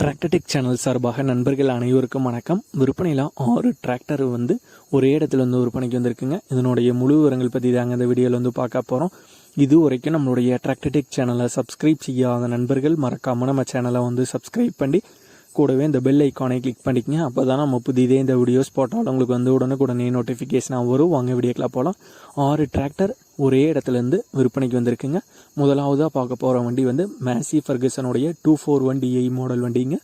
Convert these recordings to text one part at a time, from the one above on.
Tractor Tech channel சார்பாக நண்பர்கள் அனைவருக்கும் வணக்கம். விற்பனையில் ஆறு டிராக்டர் வந்து ஒரே இடத்துல வந்து விற்பனைக்கு வந்திருக்குங்க. இதனுடைய முழு விவரங்கள் பற்றி தாங்க இந்த வீடியோவில் வந்து பார்க்க போகிறோம் இது வரைக்கும் நம்மளுடைய டிராக்டர்டெக் சேனலை சப்ஸ்கிரைப் செய்யாத நண்பர்கள் மறக்காமல் நம்ம சேனலை வந்து சப்ஸ்கிரைப் பண்ணி கூடவே இந்த பெல் ஐக்கானை கிளிக் பண்ணிக்கங்க. அப்போ தான் நம்ம புதிதே இந்த வீடியோஸ் போட்டாலும் உங்களுக்கு வந்து உடனுக்குடனே நோட்டிஃபிகேஷனாக வரும். வாங்க வீடியோக்கெலாம் போகலாம் ஆறு டிராக்டர் ஒரே இடத்துலேருந்து விற்பனைக்கு வந்திருக்குங்க. முதலாவதாக பார்க்க போகிற வண்டி வந்து Massey ஃபர்கசனுடைய two four one DI model வண்டிங்க.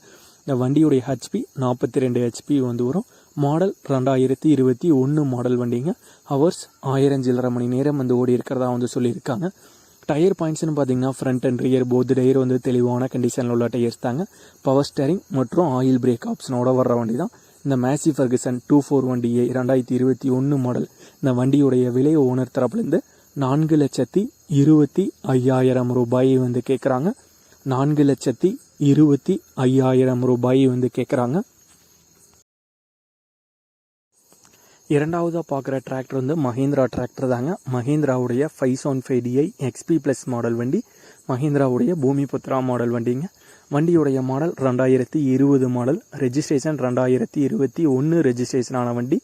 இந்த வண்டியுடைய ஹெச்பி நாற்பத்தி ரெண்டு ஹெச்பி வந்து வரும். மாடல் ரெண்டாயிரத்தி இருபத்தி ஒன்று மாடல் வண்டிங்க. ஹவர்ஸ் ஆயிரம் சில்லரை மணி நேரம் வந்து ஓடி இருக்கிறதா வந்து சொல்லியிருக்காங்க. டயர் பாயிண்ட்ஸ்னு பார்த்தீங்கன்னா front and rear both tyre வந்து தெளிவான கண்டிஷனில் உள்ள டயர்ஸ் தாங்க. பவர் ஸ்டேரிங் மற்றும் ஆயில் பிரேக் ஆப்ஷனோட வர்ற வண்டி தான் இந்த Massey Ferguson two four one DA ரெண்டாயிரத்தி இருபத்தி ஒன்று மாடல் இந்த வண்டியுடைய விலை ஓனர் தரப்புலேருந்து நான்கு லட்சத்தி இருபத்தி ஐயாயிரம் ரூபாய் வந்து கேட்குறாங்க நான்கு லட்சத்தி இருபத்தி ஐயாயிரம் ரூபாய் வந்து கேட்குறாங்க இரண்டாவதாக பார்க்குற டிராக்டர் வந்து மஹேந்திரா டிராக்டர் தாங்க. மஹேந்திராவுடைய five one five DI XP plus model வண்டி மஹேந்திராவுடைய பூமிபுத்ரா மாடல் வண்டிங்க. வண்டியுடைய மாடல் ரெண்டாயிரத்தி இருபது மாடல் ரெஜிஸ்ட்ரேஷன் ரெண்டாயிரத்தி இருபத்தி ஒன்று ரெஜிஸ்ட்ரேஷனான வண்டி.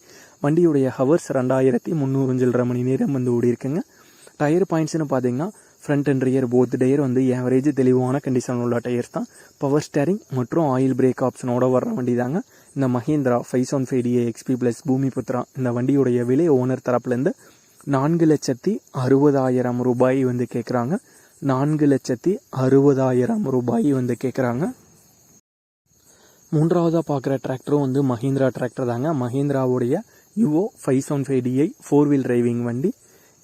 வண்டியுடைய ஹவர்ஸ் ரெண்டாயிரத்தி முந்நூறு சில்லரை மணி நேரம் வந்து ஓடி இருக்குங்க டயர் பாயிண்ட்ஸ்னு பார்த்தீங்கன்னா front and rear both tyre வந்து ஏவரேஜ் தெளிவான கண்டிஷன் உள்ள டயர்ஸ் தான். பவர் ஸ்டேரிங் மற்றும் ஆயில் பிரேக் ஆப்ஷனோட வர்ற வண்டி தாங்க இந்த Mahindra five one five DA XP plus Bhoomiputra. இந்த வண்டியுடைய விலை ஓனர் தரப்புலேருந்து நான்கு லட்சத்தி அறுபதாயிரம் ரூபாய் வந்து கேட்குறாங்க நான்கு லட்சத்தி அறுபதாயிரம் ரூபாய் வந்து கேட்குறாங்க மூன்றாவதாக பார்க்குற டிராக்டரும் வந்து மஹேந்திரா டிராக்டர் தாங்க. மஹேந்திராவுடைய Yuvo five one five DI four wheel driving வண்டி.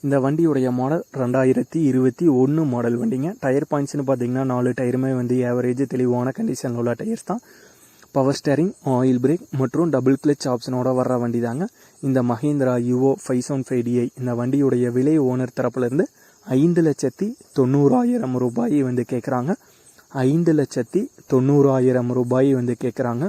இந்த வண்டியுடைய மாடல் ரெண்டாயிரத்தி இருபத்தி ஒன்று மாடல் வண்டிங்க. டயர் பாயிண்ட்ஸ்னு பார்த்தீங்கன்னா நாலு டயருமே வந்து ஏவரேஜ் தெளிவான கண்டிஷனில் உள்ள டயர்ஸ் தான். பவர் ஸ்டேரிங் ஆயில் பிரேக் மற்றும் டபுள் கிளச் ஆப்ஷனோட வர்ற வண்டி தாங்க இந்த Mahindra Yuvo five one five DI இந்த வண்டியுடைய விலை ஓனர் தரப்புலேருந்து ஐந்து லட்சத்தி தொண்ணூறாயிரம் ரூபாய் வந்து கேட்குறாங்க ஐந்து லட்சத்தி தொண்ணூறாயிரம் ரூபாய் வந்து கேட்குறாங்க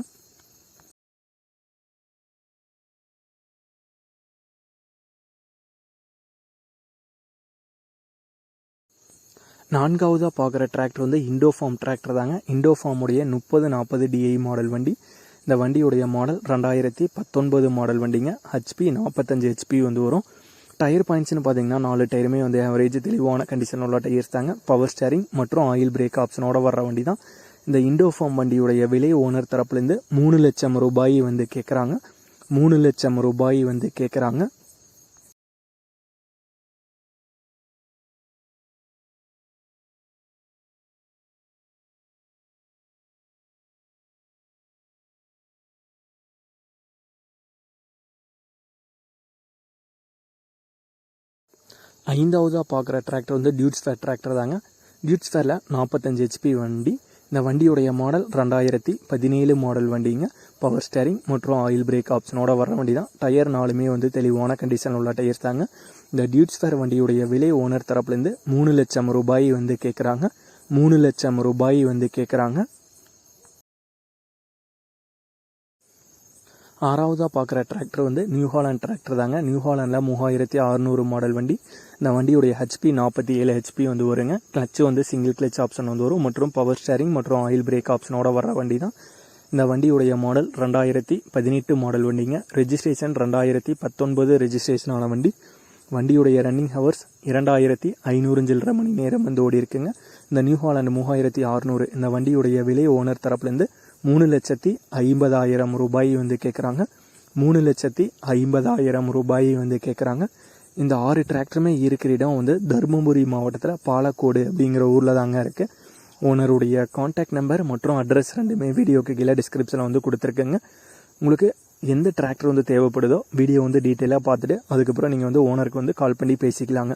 நான்காவதாக பார்க்குற டிராக்டர் வந்து இண்டோஃபார்ம் டிராக்டர் தாங்க. இண்டோஃபார்முடைய முப்பது நாற்பது டிஐ மாடல் வண்டி. இந்த வண்டியுடைய மாடல் ரெண்டாயிரத்தி பத்தொன்பது மாடல் வண்டிங்க. ஹெச்பி நாற்பத்தஞ்சு ஹெச்பி வந்து வரும். டயர் பாயிண்ட்ஸ்னு பார்த்தீங்கன்னா நாலு டயருமே வந்து ஆவரேஜ் தெளிவான கண்டிஷன் உள்ள டயர்ஸ் தாங்க. பவர் ஸ்டேரிங் மற்றும் ஆயில் பிரேக் ஆப்ஷனோட வர்ற வண்டி தான் இந்த இண்டோஃபார்ம் வண்டியுடைய விலை ஓனர் தரப்புலேருந்து மூணு லட்சம் ரூபாய் வந்து கேட்குறாங்க மூணு லட்சம் ரூபாய் வந்து கேட்குறாங்க ஐந்தாவதாக பார்க்குற டிராக்டர் வந்து டியூட்ஸ் ஃபேர் டிராக்டர் தாங்க. டியூட்ஸ் ஃபேரில் நாற்பத்தஞ்சு ஹெச்பி வண்டி. இந்த வண்டியுடைய மாடல் ரெண்டாயிரத்தி பதினேழு மாடல் வண்டிங்க. பவர் ஸ்டேரிங் மற்றும் ஆயில் பிரேக் ஆப்ஷனோட வர வண்டி தான். டயர் நாலுமே வந்து தெளிவான கண்டிஷன் உள்ள டயர்ஸ் தாங்க. இந்த டியூட்ஸ் ஃபேர் வண்டியுடைய விலை ஓனர் தரப்புலேருந்து மூணு லட்சம் ரூபாய் வந்து கேட்குறாங்க மூணு லட்சம் ரூபாய் வந்து கேட்குறாங்க ஆறாவதாக பார்க்குற டிராக்டர் வந்து நியூ ஹாலண்ட் டிராக்டர் தாங்க. நியூ ஹாலண்டில் மூவாயிரத்தி அறநூறு மாடல் வண்டி. இந்த வண்டியுடைய ஹெச்பி நாற்பத்தி ஏழு ஹெச்பி வந்து வருங்க. கிளச்சு வந்து சிங்கிள் கிளச் ஆப்ஷன் வந்து வரும். மற்றும் பவர் ஸ்டேரிங் மற்றும் ஆயில் பிரேக் ஆப்ஷனோட வர வண்டி தான் இந்த வண்டியுடைய மாடல் ரெண்டாயிரத்தி பதினெட்டு மாடல் வண்டிங்க. ரெஜிஸ்ட்ரேஷன் ரெண்டாயிரத்தி பத்தொன்பது ரெஜிஸ்ட்ரேஷனான வண்டி. வண்டியுடைய ரன்னிங் ஹவர்ஸ் இரண்டாயிரத்தி ஐநூறு சில்லரை மணி நேரம் வந்து ஓடி இருக்குங்க இந்த நியூ ஹாலண்ட் மூவாயிரத்தி அறநூறு. இந்த வண்டியுடைய விலை ஓனர் தரப்புலேருந்து மூணு லட்சத்தி ஐம்பதாயிரம் ரூபாய் வந்து கேட்குறாங்க மூணு லட்சத்தி ஐம்பதாயிரம் ரூபாய் வந்து கேட்குறாங்க இந்த ஆறு டிராக்டருமே இருக்கிற இடம் வந்து தருமபுரி மாவட்டத்தில் பாலக்கோடு அப்படிங்கிற ஊரில் தாங்க இருக்குது ஓனருடைய காண்டாக்ட் நம்பர் மற்றும் அட்ரஸ் ரெண்டுமே வீடியோக்கு கீழே டிஸ்கிரிப்ஷனில் வந்து கொடுத்துருக்கேங்க. உங்களுக்கு எந்த டிராக்டர் வந்து தேவைப்படுதோ வீடியோ வந்து டீட்டெயிலாக பார்த்துட்டு அதுக்கப்புறம் நீங்கள் வந்து ஓனருக்கு வந்து கால் பண்ணி பேசிக்கலாங்க.